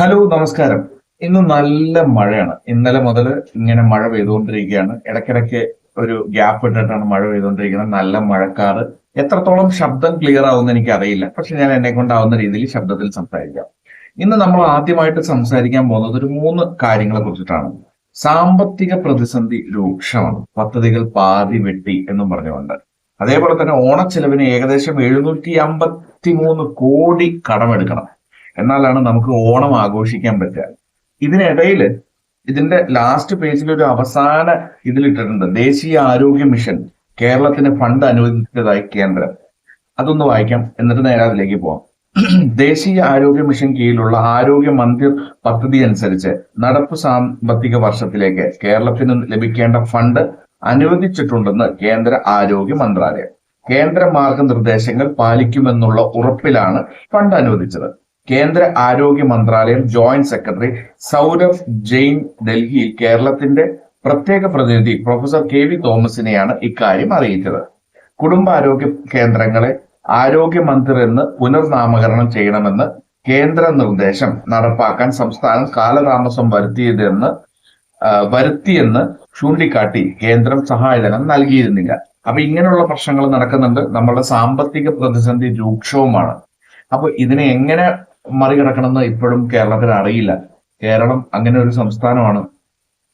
Hello നമസ്കാരം. ഇന്ന് നല്ല മഴയാണ്. ഇന്നലെ മുതൽ ഇങ്ങനെ മഴ പെയ്തുകൊണ്ടിരിക്കുകയാണ്. ഇടയ്ക്കിടയ്ക്ക് ഒരു ഗ്യാപ്പ് ഇട്ടിട്ടാണ് മഴ പെയ്തുകൊണ്ടിരിക്കുന്നത്. നല്ല മഴക്കാറ്. എത്രത്തോളം ശബ്ദം ക്ലിയർ ആവുമെന്ന് എനിക്ക് അറിയില്ല പക്ഷെ ഞാൻ എന്നെ കൊണ്ടാവുന്ന രീതിയിൽ ശബ്ദത്തിൽ സംസാരിക്കാം. ഇന്ന് നമ്മൾ ആദ്യമായിട്ട് സംസാരിക്കാൻ പോകുന്നത് ഒരു മൂന്ന് കാര്യങ്ങളെ കുറിച്ചിട്ടാണ്. സാമ്പത്തിക പ്രതിസന്ധി രൂക്ഷമാണ്. പദ്ധതികൾ പാതി വെട്ടി എന്നും പറഞ്ഞുകൊണ്ട്. അതേപോലെ തന്നെ ഓണച്ചെലവിന് ഏകദേശം എഴുന്നൂറ്റി അമ്പത്തി മൂന്ന് കോടി കടമെടുക്കണം. എന്നാലാണ് നമുക്ക് ഓണം ആഘോഷിക്കാൻ പറ്റുക. ഇതിനിടയിൽ ഇതിന്റെ ലാസ്റ്റ് പേജിൽ ഒരു അവസാന ഇതിലിട്ടിട്ടുണ്ട് ദേശീയ ആരോഗ്യ മിഷൻ കേരളത്തിന് ഫണ്ട് അനുവദിച്ചതായി കേന്ദ്രം. അതൊന്ന് വായിക്കാം. എന്നിട്ട് നേരെ അതിലേക്ക് പോവാം. ദേശീയ ആരോഗ്യ മിഷൻ കീഴിലുള്ള ആരോഗ്യ മന്ദിർ പദ്ധതി അനുസരിച്ച് നടപ്പ് സാമ്പത്തിക വർഷത്തിലേക്ക് കേരളത്തിന് ലഭിക്കേണ്ട ഫണ്ട് അനുവദിച്ചിട്ടുണ്ടെന്ന് കേന്ദ്ര ആരോഗ്യ മന്ത്രാലയം. കേന്ദ്ര മാർഗനിർദ്ദേശങ്ങൾ പാലിക്കുമെന്നുള്ള ഉറപ്പിലാണ് ഫണ്ട് അനുവദിച്ചത്. കേന്ദ്ര ആരോഗ്യ മന്ത്രാലയം ജോയിന്റ് സെക്രട്ടറി സൗരഭ് ജെയിൻ ഡൽഹിയിൽ കേരളത്തിന്റെ പ്രത്യേക പ്രതിനിധി പ്രൊഫസർ കെ വി തോമസിനെയാണ് ഇക്കാര്യം അറിയിച്ചത്. കുടുംബാരോഗ്യ കേന്ദ്രങ്ങളെ ആരോഗ്യ മന്ദിർ എന്ന് പുനർനാമകരണം ചെയ്യണമെന്ന് കേന്ദ്ര നിർദ്ദേശം നടപ്പാക്കാൻ സംസ്ഥാനം കാലതാമസം വരുത്തിയതെന്ന് വരുത്തിയെന്ന് ചൂണ്ടിക്കാട്ടി കേന്ദ്രം സഹായധനം നൽകിയിരുന്നില്ല. അപ്പൊ ഇങ്ങനെയുള്ള പ്രശ്നങ്ങൾ നടക്കുന്നുണ്ട്. നമ്മളുടെ സാമ്പത്തിക പ്രതിസന്ധി രൂക്ഷവുമാണ്. അപ്പൊ ഇതിനെ എങ്ങനെ മറികടക്കണമെന്ന് ഇപ്പോഴും കേരളത്തിന് അറിയില്ല. കേരളം അങ്ങനെ ഒരു സംസ്ഥാനമാണ്.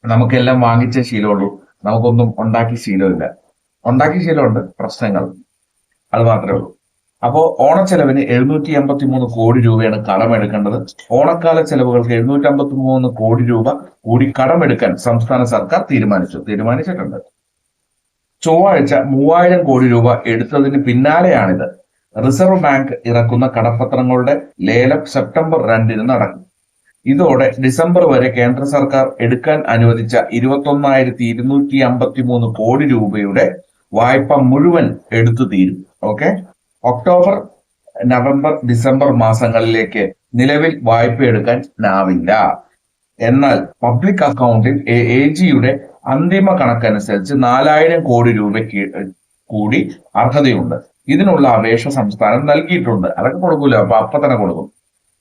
നമുക്കെല്ലാം വാങ്ങിച്ച ശീലമുള്ളൂ. നമുക്കൊന്നും ഉണ്ടാക്കി ശീലമില്ല. ഉണ്ടാക്കി ശീലമുണ്ട്. പ്രശ്നങ്ങൾ. അത് മാത്രമേ ഉള്ളൂ. അപ്പോ ഓണച്ചെലവിന് എഴുന്നൂറ്റി അമ്പത്തി മൂന്ന് കോടി രൂപയാണ് കടമെടുക്കേണ്ടത്. ഓണക്കാല ചെലവുകൾക്ക് എഴുന്നൂറ്റി അമ്പത്തി മൂന്ന് കോടി രൂപ കൂടി കടമെടുക്കാൻ സംസ്ഥാന സർക്കാർ തീരുമാനിച്ചു. തീരുമാനിച്ചിട്ടുണ്ട്. ചൊവ്വാഴ്ച മൂവായിരം കോടി രൂപ എടുത്തതിന് പിന്നാലെയാണിത്. റിസർവ് ബാങ്ക് ഇറക്കുന്ന കടപ്പത്രങ്ങളുടെ ലേലം സെപ്റ്റംബർ രണ്ടിന് നടക്കും. ഇതോടെ ഡിസംബർ വരെ കേന്ദ്ര സർക്കാർ എടുക്കാൻ അനുവദിച്ച ഇരുപത്തൊന്നായിരത്തി ഇരുന്നൂറ്റി അമ്പത്തി മൂന്ന് കോടി രൂപയുടെ വായ്പ മുഴുവൻ എടുത്തു തീരും. ഓക്കെ? ഒക്ടോബർ നവംബർ ഡിസംബർ മാസങ്ങളിലേക്ക് നിലവിൽ വായ്പ എടുക്കാൻ നാവില്ല. എന്നാൽ പബ്ലിക് അക്കൗണ്ടിൽ എ ജിയുടെ അന്തിമ കണക്കനുസരിച്ച് നാലായിരം കോടി രൂപയ്ക്ക് കൂടി അർഹതയുണ്ട്. ഇതിനുള്ള അപേക്ഷ സംസ്ഥാനം നൽകിയിട്ടുണ്ട്. അതൊക്കെ കൊടുക്കൂല. അപ്പൊ അപ്പൊ തന്നെ കൊടുക്കും.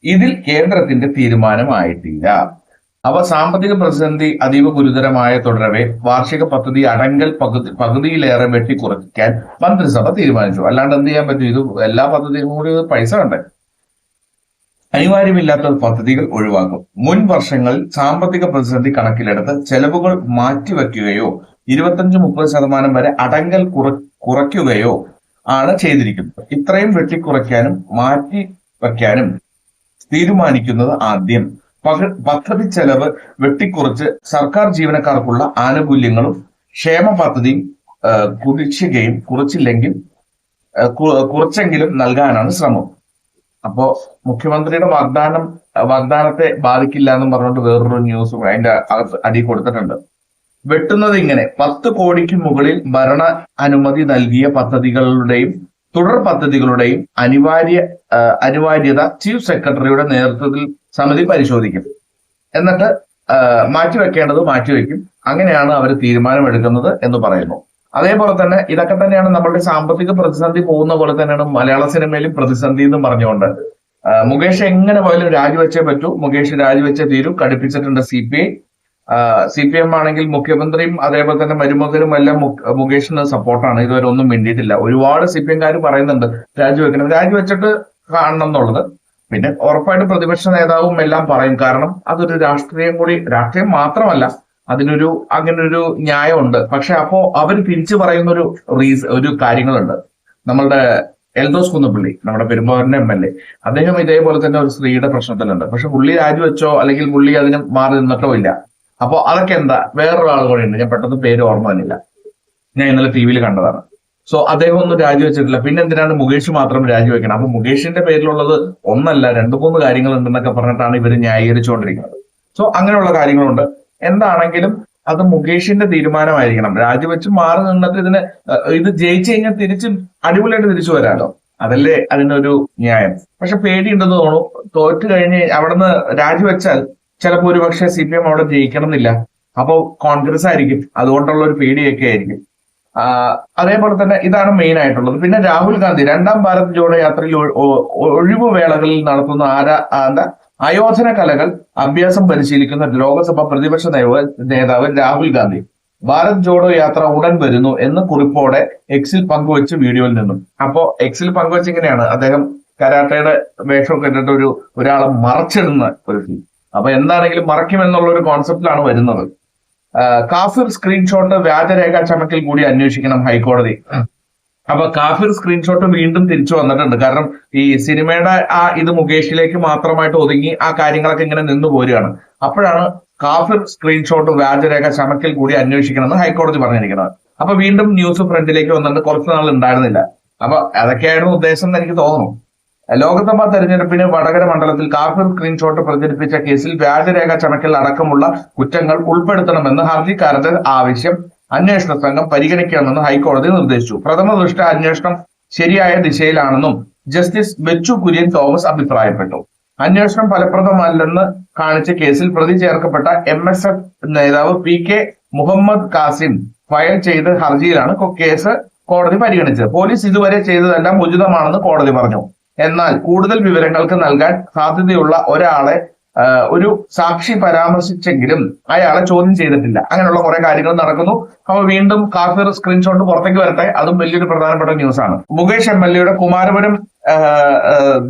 ഇതിൽ കേന്ദ്രത്തിന്റെ തീരുമാനമായിട്ടില്ല. അവ സാമ്പത്തിക പ്രതിസന്ധി അതീവ ഗുരുതരമായ തുടരവെ വാർഷിക പദ്ധതി അടങ്കൽ പകുതി പകുതിയിലേറെ വെട്ടിക്കുറയ്ക്കാൻ മന്ത്രിസഭ തീരുമാനിച്ചു. അല്ലാണ്ട് എന്ത് ചെയ്യാൻ പറ്റും? ഇത് എല്ലാ പദ്ധതിയും കൂടി പൈസ വേണ്ടേ? അനിവാര്യമില്ലാത്ത പദ്ധതികൾ ഒഴിവാക്കും. മുൻ വർഷങ്ങളിൽ സാമ്പത്തിക പ്രതിസന്ധി കണക്കിലെടുത്ത് ചെലവുകൾ മാറ്റിവെക്കുകയോ ഇരുപത്തഞ്ച് മുപ്പത് ശതമാനം വരെ അടങ്കൽ കുറ കുറയ്ക്കുകയോ ആണ് ചെയ്തിരിക്കുന്നത്. ഇത്രയും വെട്ടിക്കുറയ്ക്കാനും മാറ്റി വയ്ക്കാനും തീരുമാനിക്കുന്നത് ആദ്യം. പദ്ധതി ചെലവ് വെട്ടിക്കുറച്ച് സർക്കാർ ജീവനക്കാർക്കുള്ള ആനുകൂല്യങ്ങളും ക്ഷേമ പദ്ധതിയും കുടിശ്ശികയും കുറച്ചില്ലെങ്കിൽ കുറച്ചെങ്കിലും നൽകാനാണ് ശ്രമം. അപ്പോ മുഖ്യമന്ത്രിയുടെ വാഗ്ദാനം വാഗ്ദാനത്തെ ബാധിക്കില്ല എന്നും പറഞ്ഞുകൊണ്ട് വേറൊരു ന്യൂസും അതിന്റെ അടി കൊടുത്തിട്ടുണ്ട്. വെട്ടുന്നത് ഇങ്ങനെ. പത്ത് കോടിക്ക് മുകളിൽ ഭരണ അനുമതി നൽകിയ പദ്ധതികളുടെയും തുടർ പദ്ധതികളുടെയും അനിവാര്യ അനിവാര്യത ചീഫ് സെക്രട്ടറിയുടെ നേതൃത്വത്തിൽ സമിതി പരിശോധിക്കും. എന്നിട്ട് മാറ്റിവെക്കേണ്ടത് മാറ്റിവെക്കും. അങ്ങനെയാണ് അവർ തീരുമാനമെടുക്കുന്നത് എന്ന് പറയുന്നു. അതേപോലെ തന്നെ ഇതൊക്കെ തന്നെയാണ് നമ്മളുടെ സാമ്പത്തിക പ്രതിസന്ധി പോകുന്ന പോലെ തന്നെയാണ് മലയാള സിനിമയിലും പ്രതിസന്ധി എന്ന് പറഞ്ഞുകൊണ്ട്. മുകേഷ് എങ്ങനെ പോയാലും രാജിവെച്ചേ പറ്റൂ. മുകേഷ് രാജിവെച്ചേ തീരൂ കടുപ്പിച്ചിട്ടുണ്ട് C P I. C P M ആണെങ്കിൽ മുഖ്യമന്ത്രിയും അതേപോലെ തന്നെ മരുമകനും എല്ലാം മുകേഷിന് സപ്പോർട്ടാണ് ഇതുവരെ ഒന്നും വേണ്ടിയിട്ടില്ല ഒരുപാട് സി പി എംകാർ പറയുന്നുണ്ട് രാജിവെക്കണം. രാജിവെച്ചിട്ട് കാണണം എന്നുള്ളത്. പിന്നെ ഉറപ്പായിട്ടും പ്രതിപക്ഷ നേതാവും എല്ലാം പറയും. കാരണം അതൊരു രാഷ്ട്രീയം കൂടി രാഷ്ട്രീയം മാത്രമല്ല അതിനൊരു അങ്ങനെ ഒരു ന്യായമുണ്ട്. പക്ഷെ അപ്പോ അവർ തിരിച്ചു പറയുന്ന ഒരു റീസ് ഒരു കാര്യങ്ങളുണ്ട്. നമ്മളുടെ എൽദോസ് കുന്നപ്പള്ളി നമ്മുടെ പെരുമ്പാവൂരിന്റെ എം എൽ എ അദ്ദേഹം ഇതേപോലെ തന്നെ ഒരു സ്ത്രീയുടെ പ്രശ്നത്തിലുണ്ട്. പക്ഷെ പുള്ളി രാജിവെച്ചോ അല്ലെങ്കിൽ പുള്ളി അതിന് മാറി നിന്നിട്ടോ ഇല്ല. അപ്പോ അതൊക്കെ എന്താ? വേറൊരാൾ കൂടെ ഉണ്ട്. ഞാൻ പെട്ടെന്ന് പേര് ഓർമ്മ വന്നില്ല. ഞാൻ ഇന്നലെ ടി വിയിൽ കണ്ടതാണ്. സോ അദ്ദേഹം ഒന്നും രാജിവെച്ചിട്ടില്ല. പിന്നെ എന്തിനാണ് മുകേഷ് മാത്രം രാജിവെക്കണം? അപ്പൊ മുകേഷിന്റെ പേരിലുള്ളത് ഒന്നല്ല രണ്ടു മൂന്ന് കാര്യങ്ങൾ ഉണ്ടെന്നൊക്കെ പറഞ്ഞിട്ടാണ് ഇവർ ന്യായീകരിച്ചുകൊണ്ടിരിക്കുന്നത്. സോ അങ്ങനെയുള്ള കാര്യങ്ങളുണ്ട്. എന്താണെങ്കിലും അത് മുകേഷിന്റെ തീരുമാനമായിരിക്കണം. രാജിവെച്ച് മാറി നിന്നിട്ട് ഇതിന് ഇത് ജയിച്ചു കഴിഞ്ഞാൽ തിരിച്ചും അടിപൊളിയായിട്ട് തിരിച്ചു വരാമല്ലോ അതല്ലേ അതിനൊരു ന്യായം. പക്ഷെ പേടിയുണ്ടെന്ന് തോന്നുന്നു. തോറ്റു കഴിഞ്ഞ് അവിടുന്ന് രാജിവെച്ചാൽ ചിലപ്പോൾ ഒരു പക്ഷേ സി പി എം അവിടെ ജയിക്കണം എന്നില്ല അപ്പോ കോൺഗ്രസ് ആയിരിക്കും അതുകൊണ്ടുള്ള ഒരു പേടിയൊക്കെ ആയിരിക്കും. അതേപോലെ തന്നെ ഇതാണ് മെയിൻ ആയിട്ടുള്ളത്. പിന്നെ രാഹുൽ ഗാന്ധി രണ്ടാം ഭാരത് ജോഡോ യാത്രയിൽ ഒഴിവ് വേളകളിൽ നടത്തുന്ന ആരാ എന്താ അയോധന കലകൾ അഭ്യാസം പരിശീലിക്കുന്ന ലോകസഭ പ്രതിപക്ഷ നേതാവ് രാഹുൽ ഗാന്ധി. ഭാരത് ജോഡോ യാത്ര ഉടൻ വരുന്നു എന്ന് കുറിപ്പോടെ എക്സിൽ പങ്കുവെച്ച് വീഡിയോയിൽ നിന്നും. അപ്പോ എക്സിൽ പങ്കുവച്ച് ഇങ്ങനെയാണ്. അദ്ദേഹം കരാട്ടയുടെ വേഷമൊക്കെ ഇട്ടിട്ട് ഒരു ഒരാളെ മറച്ചിടുന്ന ഒരു ഫീൽ അപ്പൊ എന്താണെങ്കിലും മറയ്ക്കും എന്നുള്ള ഒരു കോൺസെപ്റ്റിലാണ് വരുന്നത് കാഫിർ സ്ക്രീൻഷോട്ട് വ്യാജരേഖ ചമക്കൽ കൂടി അന്വേഷിക്കണം ഹൈക്കോടതി. അപ്പൊ കാഫിർ സ്ക്രീൻഷോട്ട് വീണ്ടും തിരിച്ചു വന്നിട്ടുണ്ട്. കാരണം ഈ സിനിമയുടെ ആ ഇത് മുകേഷിലേക്ക് മാത്രമായിട്ട് ഒതുങ്ങി ആ കാര്യങ്ങളൊക്കെ ഇങ്ങനെ നിന്നു പോരുകയാണ്. അപ്പോഴാണ് കാഫിർ സ്ക്രീൻഷോട്ട് വ്യാജരേഖ ചമക്കൽ കൂടി അന്വേഷിക്കണമെന്ന് ഹൈക്കോടതി പറഞ്ഞിരിക്കുന്നത്. അപ്പൊ വീണ്ടും ന്യൂസ് ഫ്രണ്ടിലേക്ക് വന്നിട്ട് കുറച്ച് നാൾ ഉണ്ടായിരുന്നില്ല. അപ്പൊ അതൊക്കെയായിരുന്നു ഉദ്ദേശം എന്ന് എനിക്ക് തോന്നുന്നു. ലോക്സഭാ തെരഞ്ഞെടുപ്പിന് വടകര മണ്ഡലത്തിൽ കാർബൺ സ്ക്രീൻഷോട്ട് പ്രചരിപ്പിച്ച കേസിൽ വ്യാജരേഖ ചമക്കൽ അടക്കമുള്ള കുറ്റങ്ങൾ ഉൾപ്പെടുത്തണമെന്ന് ഹർജിക്കാരന്റെ ആവശ്യം അന്വേഷണ സംഘം പരിഗണിക്കണമെന്ന് ഹൈക്കോടതി നിർദ്ദേശിച്ചു. പ്രഥമ ദൃഷ്ട അന്വേഷണം ശരിയായ ദിശയിലാണെന്നും ജസ്റ്റിസ് ബെച്ചു കുര്യൻ തോമസ് അഭിപ്രായപ്പെട്ടു. അന്വേഷണം ഫലപ്രദമല്ലെന്ന് കാണിച്ച കേസിൽ പ്രതി ചേർക്കപ്പെട്ട എം എസ് എഫ് നേതാവ് P K Muhammad Kasim file ചെയ്ത ഹർജിയിലാണ് കേസ് കോടതി പരിഗണിച്ചത്. പോലീസ് ഇതുവരെ ചെയ്തതെല്ലാം ഉചിതമാണെന്ന് കോടതി പറഞ്ഞു. എന്നാൽ കൂടുതൽ വിവരങ്ങൾക്ക് നൽകാൻ സാധ്യതയുള്ള ഒരാളെ ഒരു സാക്ഷി പരാമർശിച്ചെങ്കിലും അയാളെ ചോദ്യം ചെയ്തിട്ടില്ല. അങ്ങനെയുള്ള കുറെ കാര്യങ്ങൾ നടക്കുന്നു. അപ്പൊ വീണ്ടും കാഫിർ സ്ക്രീൻഷോട്ട് പുറത്തേക്ക് വരട്ടെ. അതും വലിയൊരു പ്രധാനപ്പെട്ട ന്യൂസ് ആണ്. മുകേഷ് എം എൽ എയുടെ കുമാരപുരം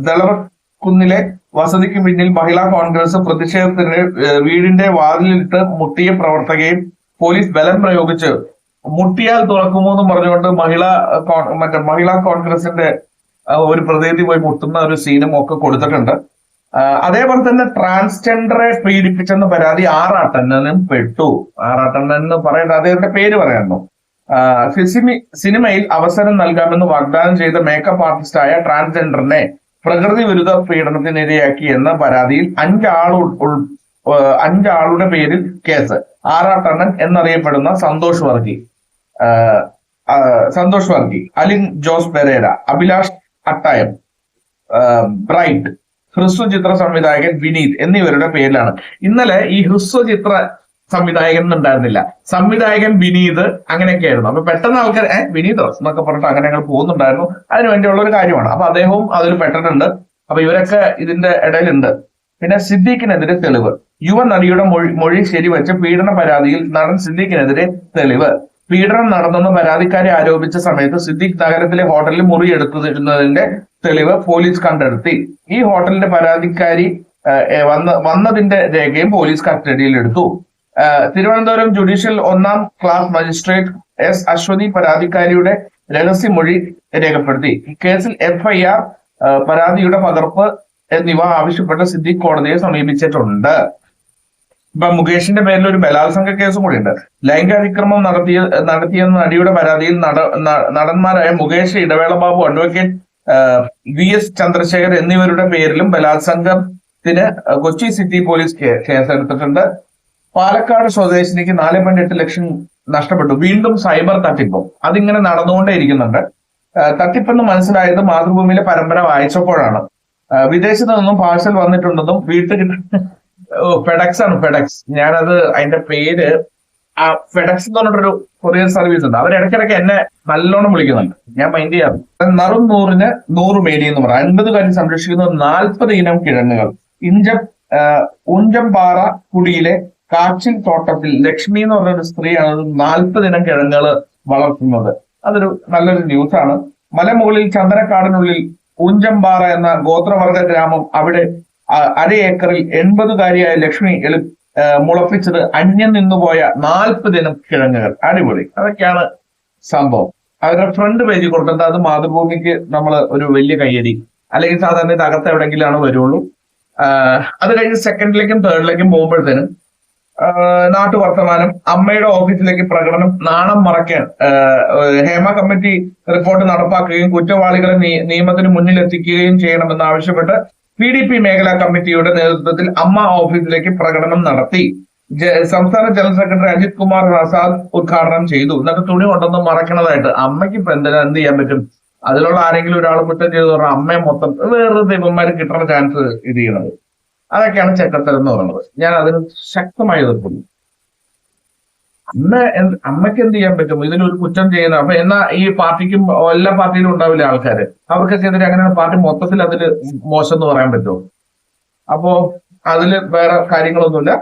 ദളവക്കുന്നിലെ വസതിക്ക് പിന്നിൽ മഹിളാ കോൺഗ്രസ് പ്രതിഷേധത്തിന് വീടിന്റെ വാതിലിട്ട് മുട്ടിയ പ്രവർത്തകയും പോലീസ് ബലം പ്രയോഗിച്ച് മുട്ടിയാൽ തുറക്കുമോ എന്ന് പറഞ്ഞുകൊണ്ട് മഹിളാ മറ്റേ മഹിളാ കോൺഗ്രസിന്റെ ഒരു പ്രതിനിധി പോയി മുട്ടുന്ന ഒരു സീനും ഒക്കെ കൊടുത്തിട്ടുണ്ട്. അതേപോലെ തന്നെ ട്രാൻസ്ജെൻഡറെ പീഡിപ്പിച്ചെന്ന പരാതി ആറാട്ടണ്ണനും പെട്ടു. ആറാട്ടണ്ണൻ എന്ന് പറയേണ്ട അദ്ദേഹത്തിന്റെ പേര് പറയാമോ സിസിമി സിനിമയിൽ അവസരം നൽകാമെന്ന് വാഗ്ദാനം ചെയ്ത മേക്കപ്പ് ആർട്ടിസ്റ്റായ ട്രാൻസ്ജെൻഡറിനെ പ്രകൃതി വിരുദ്ധ പീഡനത്തിനിരയാക്കി എന്ന പരാതിയിൽ അഞ്ചാൾ അഞ്ചാളുടെ പേരിൽ കേസ്. ആറാട്ടണ്ണൻ എന്നറിയപ്പെടുന്ന സന്തോഷ് വർഗി. സന്തോഷ് വർഗി അലിൻ ജോസ് പെരേര അഭിലാഷ് അട്ടായം ബ്രൈറ്റ് ഹ്രസ്വചിത്ര സംവിധായകൻ വിനീത് എന്നിവരുടെ പേരിലാണ്. ഇന്നലെ ഈ ഹ്രസ്വചിത്ര സംവിധായകൻ ഉണ്ടായിരുന്നില്ല. സംവിധായകൻ വിനീത് അങ്ങനെയൊക്കെയായിരുന്നു. അപ്പൊ പെട്ടെന്ന് ആൾക്കാർ ഏഹ് വിനീതോ? എന്നൊക്കെ പറഞ്ഞിട്ട് അങ്ങനെ ഞങ്ങൾ പോകുന്നുണ്ടായിരുന്നു. അതിന് വേണ്ടിയുള്ള ഒരു കാര്യമാണ്. അപ്പൊ അദ്ദേഹവും അതിൽ പെട്ടിട്ടുണ്ട്. അപ്പൊ ഇവരൊക്കെ ഇതിന്റെ ഇടയിലുണ്ട്. പിന്നെ സിദ്ദീഖിനെതിരെ തെളിവ്. യുവ നടിയുടെ മൊഴി മൊഴി ശരിവെച്ച് പീഡന പരാതിയിൽ നടൻ സിദ്ദീഖിനെതിരെ തെളിവ്. പീഡനം നടന്നെന്ന് പരാതിക്കാരെ ആരോപിച്ച സമയത്ത് സിദ്ദിഖ് നഗരത്തിലെ ഹോട്ടലിൽ മുറി എടുത്തിരുന്നതിന്റെ തെളിവ് പോലീസ് കണ്ടെടുത്തി. ഈ ഹോട്ടലിന്റെ പരാതിക്കാരി വന്ന വന്നതിന്റെ രേഖയും പോലീസ് കസ്റ്റഡിയിൽ എടുത്തു. തിരുവനന്തപുരം ജുഡീഷ്യൽ ഒന്നാം ക്ലാസ് മജിസ്ട്രേറ്റ് എസ് അശ്വതി പരാതിക്കാരിയുടെ രഹസ്യമൊഴി രേഖപ്പെടുത്തി. കേസിൽ എഫ്ഐആർ പരാതിയുടെ പകർപ്പ് എന്നിവ ആവശ്യപ്പെട്ട് സിദ്ദിഖ് കോടതിയെ സമീപിച്ചിട്ടുണ്ട്. ഇപ്പൊ മുകേഷിന്റെ പേരിൽ ഒരു ബലാത്സംഗ കേസും കൂടി ഉണ്ട്. ലൈംഗികാതിക്രമം നടത്തിയ നടത്തിയെന്ന നടിയുടെ പരാതിയിൽ നട നടന്മാരായ Mukesh Idavela Babu advocate V S Chandrasekhar എന്നിവരുടെ പേരിലും ബലാത്സംഗത്തിന് കൊച്ചി സിറ്റി പോലീസ് കേസെടുത്തിട്ടുണ്ട്. പാലക്കാട് സ്വദേശിനിക്ക് നാല് പോയിന്റ് എട്ട് ലക്ഷം നഷ്ടപ്പെട്ടു. വീണ്ടും സൈബർ തട്ടിപ്പും. അതിങ്ങനെ നടന്നുകൊണ്ടേ ഇരിക്കുന്നുണ്ട്. തട്ടിപ്പെന്ന് മനസ്സിലായത് മാതൃഭൂമിയിലെ പരമ്പര വായിച്ചപ്പോഴാണ്. വിദേശത്തു നിന്നും പാഴ്സൽ വന്നിട്ടുണ്ടെന്നും വീട്ടിൽ ഫെഡക്സ് ആണ് ഫെഡക്സ് ഞാനത് അതിന്റെ പേര് ആ ഫെഡക്സ് എന്ന് പറഞ്ഞിട്ടൊരു കൊറിയർ സർവീസ് ഉണ്ട്. അവർ ഇടയ്ക്കിടയ്ക്ക് എന്നെ നല്ലോണം വിളിക്കുന്നുണ്ട്. ഞാൻ മൈൻഡ് ചെയ്യാറ് നറും നൂറിന് നൂറ് മേടി എന്ന് പറയാം. അൻപത് കാര്യം സംരക്ഷിക്കുന്ന നാൽപ്പത് ഇനം കിഴങ്ങുകൾ. ഇഞ്ചം ആ, ഉഞ്ചംപാറ കുടിയിലെ കാച്ചിൽ തോട്ടത്തിൽ ലക്ഷ്മി എന്ന് പറഞ്ഞൊരു സ്ത്രീയാണ് നാൽപ്പത് ഇനം കിഴങ്ങുകൾ വളർത്തുന്നത്. അതൊരു നല്ലൊരു ന്യൂസ് ആണ്. മലമുകളിൽ ചന്ദനക്കാടിനുള്ളിൽ ഊഞ്ചംപാറ എന്ന ഗോത്രവർഗ ഗ്രാമം അവിടെ അര ഏക്കറിൽ എൺപതുകാരിയായ ലക്ഷ്മി എളു മുളപ്പിച്ചത് അന്യം നിന്നുപോയ നാൽപ്പതിനം കിഴങ്ങുകൾ. അടിപൊളി. അതൊക്കെയാണ് സംഭവം. അവരുടെ ഫ്രണ്ട് പേജ് കൊടുത്തിട്ട് അത് മാതൃഭൂമിക്ക് നമ്മൾ ഒരു വലിയ കയ്യടി. അല്ലെങ്കിൽ സാധാരണ ഇത് അകത്ത് എവിടെയെങ്കിലാണ് വരുള്ളൂ. അത് കഴിഞ്ഞ് സെക്കൻഡിലേക്കും തേർഡിലേക്കും പോകുമ്പോഴത്തേനും നാട്ടു വർത്തമാനം അമ്മയുടെ ഓഫീസിലേക്ക് പ്രകടനം നാണം മറയ്ക്കാൻ ഹേമ കമ്മിറ്റി റിപ്പോർട്ട് നടപ്പാക്കുകയും കുറ്റവാളികളെ നിയമത്തിന് മുന്നിലെത്തിക്കുകയും ചെയ്യണമെന്ന് ആവശ്യപ്പെട്ട് പി ഡി പി മേഖലാ കമ്മിറ്റിയുടെ നേതൃത്വത്തിൽ അമ്മ ഓഫീസിലേക്ക് പ്രകടനം നടത്തി. സംസ്ഥാന ജനറൽ സെക്രട്ടറി അജിത് കുമാർ പ്രസാദ് ഉദ്ഘാടനം ചെയ്തു. എന്നിട്ട് തുണി കൊണ്ടൊന്നും മറക്കണതായിട്ട്. അമ്മയ്ക്ക് ഇപ്പൊ എന്തിനാ എന്ത് ചെയ്യാൻ പറ്റും? അതിലുള്ള ആരെങ്കിലും ഒരാൾ കുറ്റം ചെയ്തു പറഞ്ഞാൽ അമ്മയെ മൊത്തം വേറെ ദൈവന്മാര് കിട്ടുന്ന ചാൻസ് ഇത് ചെയ്യണത്. അതൊക്കെയാണ് ചെക്കത്തരം എന്ന് പറയുന്നത്. ഞാൻ അതിന് ശക്തമായി എതിർക്കുന്നു. അമ്മ അമ്മയ്ക്ക് എന്ത് ചെയ്യാൻ പറ്റും? ഇതിലൊരു കുറ്റം ചെയ്യുന്ന അപ്പൊ എന്നാ ഈ പാർട്ടിക്കും എല്ലാ പാർട്ടിയിലും ഉണ്ടാവില്ല ആൾക്കാര്? അവർക്കൊക്കെ എതിരെ അങ്ങനെ പാർട്ടി മൊത്തത്തിൽ അതിൽ മോശം എന്ന് പറയാൻ പറ്റുമോ? അപ്പോ അതിൽ വേറെ കാര്യങ്ങളൊന്നുമില്ല.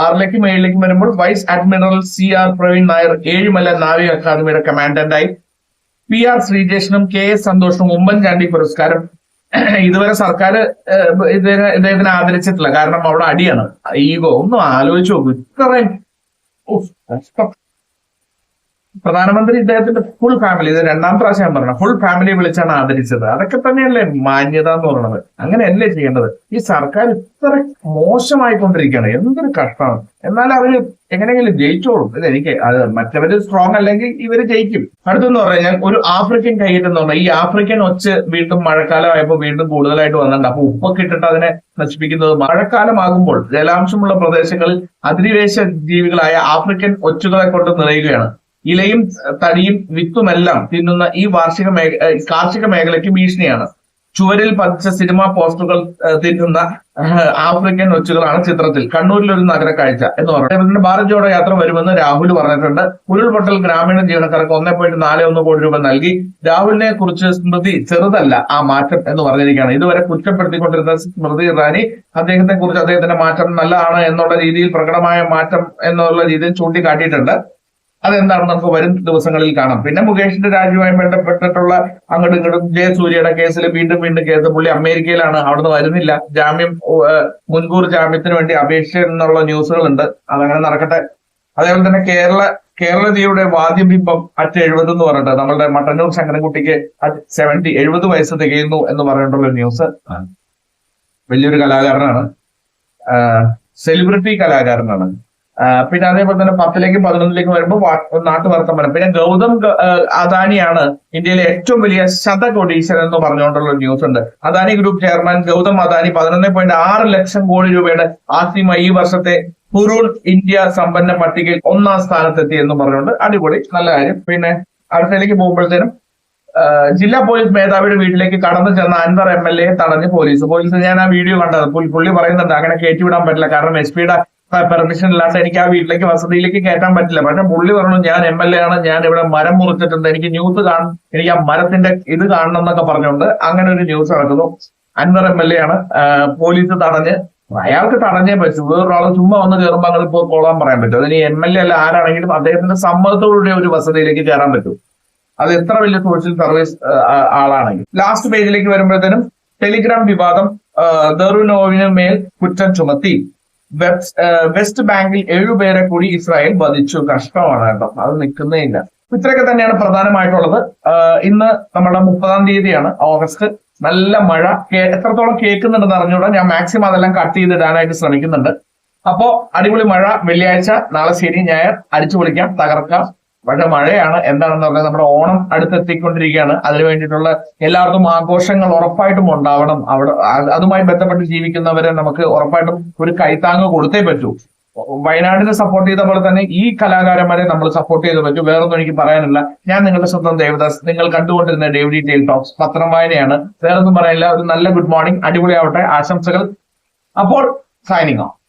ആറിലേക്കും ഏഴിലേക്കും വരുമ്പോൾ vice admiral C R Praveen Nair Ezhimala നാവിക അക്കാദമിയുടെ കമാൻഡന്റായി. പി ആർ ശ്രീജേഷനും കെ എസ് സന്തോഷനും ഉമ്മൻചാണ്ടി പുരസ്കാരം. ഇതുവരെ സർക്കാർ ഇദ്ദേഹം ഇദ്ദേഹത്തിനെ ആദരിച്ചിട്ടില്ല. കാരണം അവിടെ അടിയാണ്. ഈഗോ ഒന്നും ആലോചിച്ച് നോക്കൂ. ഇത്രയും. പ്രധാനമന്ത്രി ഇദ്ദേഹത്തിന്റെ ഫുൾ ഫാമിലി ഇത് രണ്ടാം പ്രാവശ്യം ഞാൻ പറഞ്ഞു ഫുൾ ഫാമിലി വിളിച്ചാണ് ആദരിച്ചത്. അതൊക്കെ തന്നെയല്ലേ മാന്യത എന്ന് പറയുന്നത് അങ്ങനെയല്ലേ ചെയ്യേണ്ടത്? ഈ സർക്കാർ ഇത്ര മോശമായിക്കൊണ്ടിരിക്കുകയാണ്. എന്തൊരു കഷ്ടമാണ്. എന്നാൽ അവർ എങ്ങനെയെങ്കിലും ജയിച്ചോളും. ഇത് എനിക്ക് അത് മറ്റവര് സ്ട്രോങ് അല്ലെങ്കിൽ ഇവർ ജയിക്കും. അടുത്തെന്ന് പറഞ്ഞാൽ ഒരു ആഫ്രിക്കൻ കയ്യേറ്റം എന്ന് പറഞ്ഞാൽ ഈ ആഫ്രിക്കൻ ഒച്ച് വീണ്ടും മഴക്കാലമായപ്പോൾ വീണ്ടും കൂടുതലായിട്ട് വന്നിട്ടുണ്ട്. അപ്പൊ ഉപ്പൊക്കെ ഇട്ടിട്ട് അതിനെ നശിപ്പിക്കുന്നത് മഴക്കാലമാകുമ്പോൾ ജലാംശമുള്ള പ്രദേശങ്ങളിൽ അധിനിവേശ ജീവികളായ ആഫ്രിക്കൻ ഒച്ചുകളെ കൊണ്ട് നിറയുകയാണ്. ഇലയും തടിയും വിത്തുമെല്ലാം തിന്നുന്ന ഈ വാർഷിക മേഖ കാർഷിക മേഖലയ്ക്ക് ഭീഷണിയാണ്. ചുവരിൽ പതിച്ച സിനിമാ പോസ്റ്ററുകൾ തിന്നുന്ന ആഫ്രിക്കൻ ഒച്ചുകളാണ് ചിത്രത്തിൽ. കണ്ണൂരിൽ ഒരു നഗര കാഴ്ച എന്ന് പറഞ്ഞു. ഭാരതിയോടെ യാത്ര വരുമെന്ന് രാഹുൽ പറഞ്ഞിട്ടുണ്ട്. ഉരുൾപൊട്ടൽ ഗ്രാമീണ ജീവനക്കാർക്ക് ഒന്നേ പോയിന്റ് നാല് ഒന്ന് കോടി രൂപ നൽകി. രാഹുലിനെ കുറിച്ച് സ്മൃതി ചെറുതല്ല ആ മാറ്റം എന്ന് പറഞ്ഞിരിക്കുകയാണ്. ഇതുവരെ കുറ്റപ്പെടുത്തിക്കൊണ്ടിരുന്ന സ്മൃതി ഇറാനി അദ്ദേഹത്തെ കുറിച്ച് അദ്ദേഹത്തിന്റെ മാറ്റം നല്ലതാണ് എന്നുള്ള രീതിയിൽ പ്രകടമായ മാറ്റം എന്നുള്ള രീതിയിൽ ചൂണ്ടിക്കാട്ടിയിട്ടുണ്ട്. അതെന്താണെന്ന് നമുക്ക് വരും ദിവസങ്ങളിൽ കാണാം. പിന്നെ മുകേഷിന്റെ രാജ്യവുമായി ബന്ധപ്പെട്ടിട്ടുള്ള അങ്ങോട്ടും ഇങ്ങോട്ടും ജയസൂര്യയുടെ കേസിൽ വീണ്ടും വീണ്ടും കേസ് പുള്ളി അമേരിക്കയിലാണ് അവിടുന്ന് വരുന്നില്ല. ജാമ്യം മുൻകൂർ ജാമ്യത്തിന് വേണ്ടി അപേക്ഷ എന്നുള്ള ന്യൂസുകളുണ്ട്. അതങ്ങനെ നടക്കട്ടെ. അതേപോലെ തന്നെ കേരള കേരളതയുടെ വാദ്യബിംബം അറ്റ് എഴുപത് എന്ന് പറഞ്ഞിട്ട് നമ്മളുടെ മട്ടന്നൂർ ശങ്കരൻകുട്ടിക്ക് സെവന്റി എഴുപത് വയസ്സ് തികയുന്നു എന്ന് പറഞ്ഞിട്ടുള്ള ന്യൂസ്. വലിയൊരു കലാകാരനാണ്. സെലിബ്രിറ്റി കലാകാരനാണ്. പിന്നെ അതേപോലെ തന്നെ പത്തിലേക്കും പതിനൊന്നിലേക്കും വരുമ്പോൾ നാട്ടു വർത്തമാനം പിന്നെ ഗൗതം അദാനിയാണ് ഇന്ത്യയിലെ ഏറ്റവും വലിയ ശതകോടീശ്വരൻ എന്ന് പറഞ്ഞുകൊണ്ടുള്ള ന്യൂസ് ഉണ്ട്. അദാനി ഗ്രൂപ്പ് ചെയർമാൻ ഗൗതം അദാനി പതിനൊന്ന് പോയിന്റ് ആറ് ലക്ഷം കോടി രൂപയുടെ ആസ്തിയുമായി ഈ വർഷത്തെ ഹുറൂൺ ഇന്ത്യ സമ്പന്ന പട്ടികയിൽ ഒന്നാം സ്ഥാനത്തെത്തി എന്ന് പറഞ്ഞുകൊണ്ട് അടിപൊളി നല്ല കാര്യം. പിന്നെ അടുത്തതിലേക്ക് പോകുമ്പോഴത്തേനും ജില്ലാ പോലീസ് മേധാവിയുടെ വീട്ടിലേക്ക് കടന്നു ചെന്ന അൻവർ എം എൽ എ തടഞ്ഞ് പോലീസ്. പോലീസ് ഞാൻ ആ വീഡിയോ കണ്ടത്. പുള്ളി പറയുന്നുണ്ട് അങ്ങനെ കയറ്റിവിടാൻ പറ്റില്ല. കാരണം എസ് പിയുടെ പെർമിഷൻ ഇല്ലാത്ത എനിക്ക് ആ വീട്ടിലേക്ക് വസതിയിലേക്ക് കയറ്റാൻ പറ്റില്ല. പക്ഷെ പുള്ളി പറഞ്ഞു ഞാൻ എം എൽ എ ആണ്. ഞാൻ ഇവിടെ മരം മുറിച്ചിട്ടുണ്ട്. എനിക്ക് ന്യൂസ് കാണും എനിക്ക് ആ മരത്തിന്റെ ഇത് കാണണം എന്നൊക്കെ പറഞ്ഞുകൊണ്ട് അങ്ങനെ ഒരു ന്യൂസ് നടക്കുന്നു. അൻവർ എം എൽ എ ആണ്. പോലീസ് തടഞ്ഞ് അയാൾക്ക് തടഞ്ഞേ പറ്റൂ. വേറൊരാൾ ചുമ്മാ വന്ന് കയറുമ്പോൾ അങ്ങനെ ഇപ്പോൾ കൊള്ളാൻ പറയാൻ പറ്റും. അതിന് എം എൽ എ അല്ല ആരാണെങ്കിലും അദ്ദേഹത്തിന്റെ സമ്മതത്തോടെ ഒരു വസതിയിലേക്ക് കയറാൻ പറ്റും. അത് എത്ര വലിയ സോഷ്യൽ സർവീസ് ആളാണെങ്കിൽ ലാസ്റ്റ് പേജിലേക്ക് വരുമ്പോഴത്തേനും ടെലിഗ്രാം വിവാദം ദറുനോവിന് മേൽ കുറ്റം ചുമത്തി. വെസ്റ്റ് ബാങ്കിൽ ഏഴുപേരെ കൂടി ഇസ്രായേൽ വധിച്ചു. കഷ്ടമാണ് കേട്ടോ. അത് നിൽക്കുന്നേ ഇല്ല. ഇത്രയൊക്കെ തന്നെയാണ് പ്രധാനമായിട്ടുള്ളത്. ഇന്ന് നമ്മുടെ മുപ്പതാം തീയതിയാണ് ഓഗസ്റ്റ്. നല്ല മഴ. എത്രത്തോളം കേൾക്കുന്നുണ്ടെന്ന് അറിഞ്ഞൂടാ ഞാൻ മാക്സിമം അതെല്ലാം കട്ട് ചെയ്തിടാനായിട്ട് ശ്രമിക്കുന്നുണ്ട്. അപ്പോ അടിപൊളി മഴ. വെള്ളിയാഴ്ച നാളെ ശനി ഞായർ. അടിച്ചു പൊളിക്കാം തകർക്കാം. പക്ഷെ മഴയാണ്. എന്താണെന്ന് പറഞ്ഞാൽ നമ്മുടെ ഓണം അടുത്തെത്തിക്കൊണ്ടിരിക്കുകയാണ്. അതിനു വേണ്ടിയിട്ടുള്ള എല്ലാവർക്കും ആഘോഷങ്ങൾ ഉറപ്പായിട്ടും ഉണ്ടാവണം. അവിടെ അതുമായി ബന്ധപ്പെട്ട് ജീവിക്കുന്നവരെ നമുക്ക് ഉറപ്പായിട്ടും ഒരു കൈത്താങ്ങ് കൊടുത്തേ പറ്റൂ. വയനാടിനെ സപ്പോർട്ട് ചെയ്ത പോലെ തന്നെ ഈ കലാകാരന്മാരെ നമ്മൾ സപ്പോർട്ട് ചെയ്ത് പറ്റൂ. വേറൊന്നും എനിക്ക് പറയാനില്ല. ഞാൻ നിങ്ങളുടെ സ്വന്തം ദേവദാസ്. നിങ്ങൾ കണ്ടുകൊണ്ടിരുന്ന ഡേവിഡി ടെയിൽ ടോക്സ് പത്രം വായനയാണ്. വേറൊന്നും പറയാനില്ല. ഒരു നല്ല ഗുഡ് മോർണിംഗ് അടിപൊളിയാവട്ടെ. ആശംസകൾ. അപ്പോൾ സൈനിങ് ഓഫ്